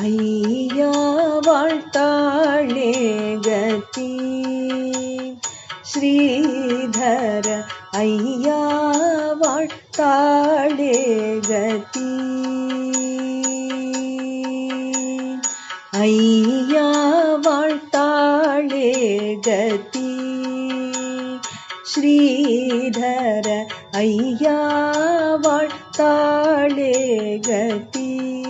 ஐயா வாழ்த்தாளே கதி. ஸ்ரீதர ஐயா வாழ்த்தாளே கதி. ஐயா வாழ்த்தாளே கதி. ஸ்ரீதர ஐயா வாழ்த்தாளே கதி.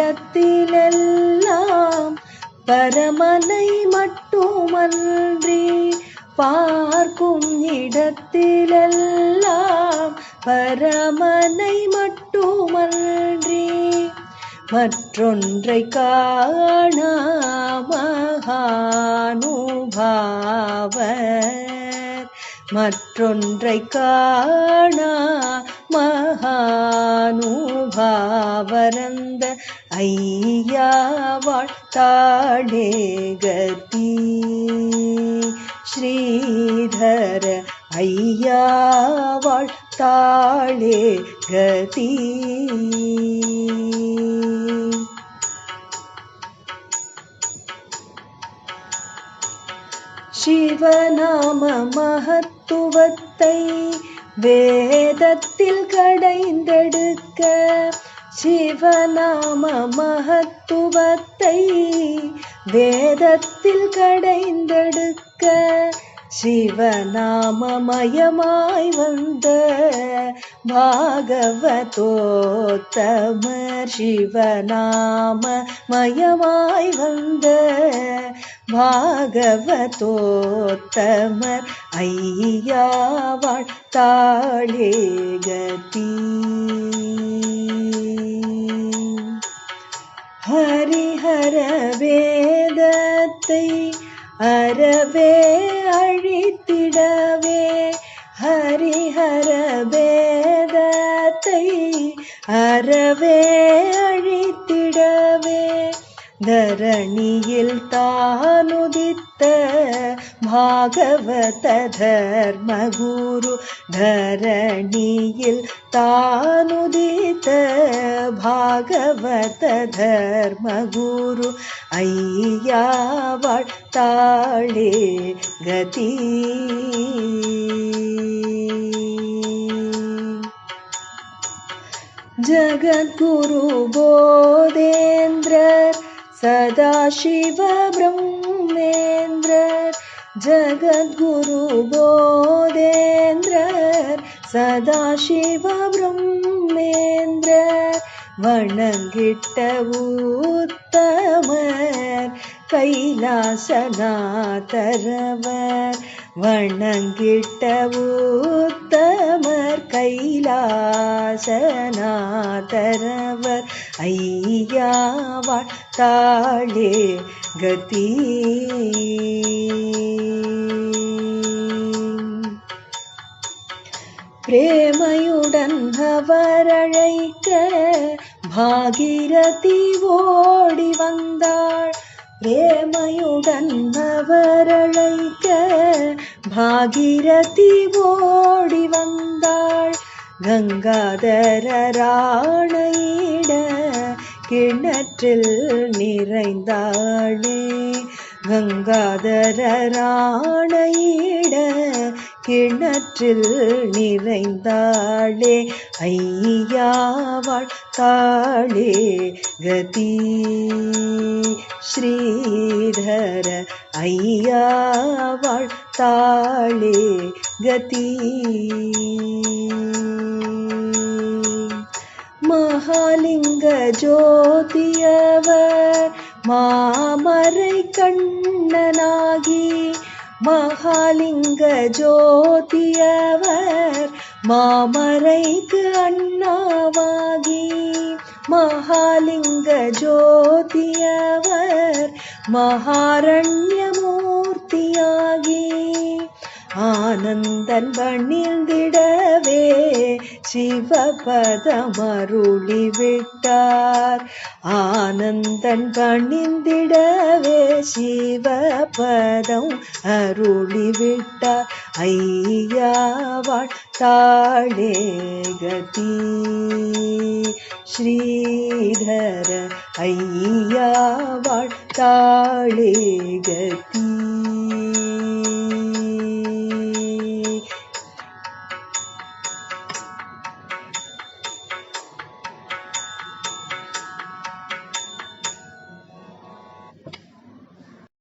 பார்க்கும் பரமனை மட்டுமன்றி பார்க்கும் இடத்திலெல்லாம் பரமனை மட்டுமன்றி மற்றொன்றை காணாமகானுபாவர். மற்றொன்றை காணா மகானுபாவரந்த ஐயா வாழ்த்தாளே கதி. ஸ்ரீதர ஐயா வாழ்த்தாளே கதி. சிவநாம மகத்துவத்தை வேதத்தில் கடைந்தெடுக்க சிவநாம மகத்துவத்தை வேதத்தில் கடைந்தெடுக்க சிவநாமமயமாய் வந்த பாகவதோத்தமர் சிவநாம மயமாய் வந்த பாகவதோத்தமர் ஐயா வாழ்த்தாளே கதி. ஹரிஹர வேதத்தை அறவே அழித்திடவே. ஹரிஹர வேதத்தை அறவே அழித்திடவே. தரணியில் தானுதித்த பாகவத தர்மகுரு தரணியில் तानुदित भागवत धर्मगुरु अय्या भाे गति ब्रह्मेन्द्र जगद्गुरु बोधेन्द्र சதாசிவபிரம்மேந்திர வணங்கிட்ட ஊத்தமர் கைலாசநாதரவர். வணங்கிட்ட ஊத்தமர் கைலாசநாதரவர். ஐயா வாழ்த்தாளே கதி. பிரேமையுடன் அவரழைக்க பாகிரதி ஓடி வந்தாள். பிரேமையுடன் அவரழைக்க பாகிரதி ஓடி வந்தாள். கங்காதரராணையிட கிணற்றில் நிறைந்தாளே. கங்காதரராணையிட கிணற்றில் நிறைந்தாளே ஐயாவாள் தாளே கதி ஸ்ரீதர ஐயாவாள் தாளே கதி மகாலிங்க ஜோதியவர் மாமரை கண்ணனாகி மகாலிங்க ஜோதியவர் மாமரைக்கு அண்ணாவாகி. மகாலிங்க ஜோதியவர் மகாரண்யமூர்த்தியாகி. ஆனந்தன் பண்ணிழ்ந்திடவே சிவபதமருளி விட்டார். ஆனந்தன் பணிந்திடவே சிவபதம் அருளி ஐயாவாள் தாழே கதி. ஸ்ரீதர ஐயாவாள் தாழே கதி.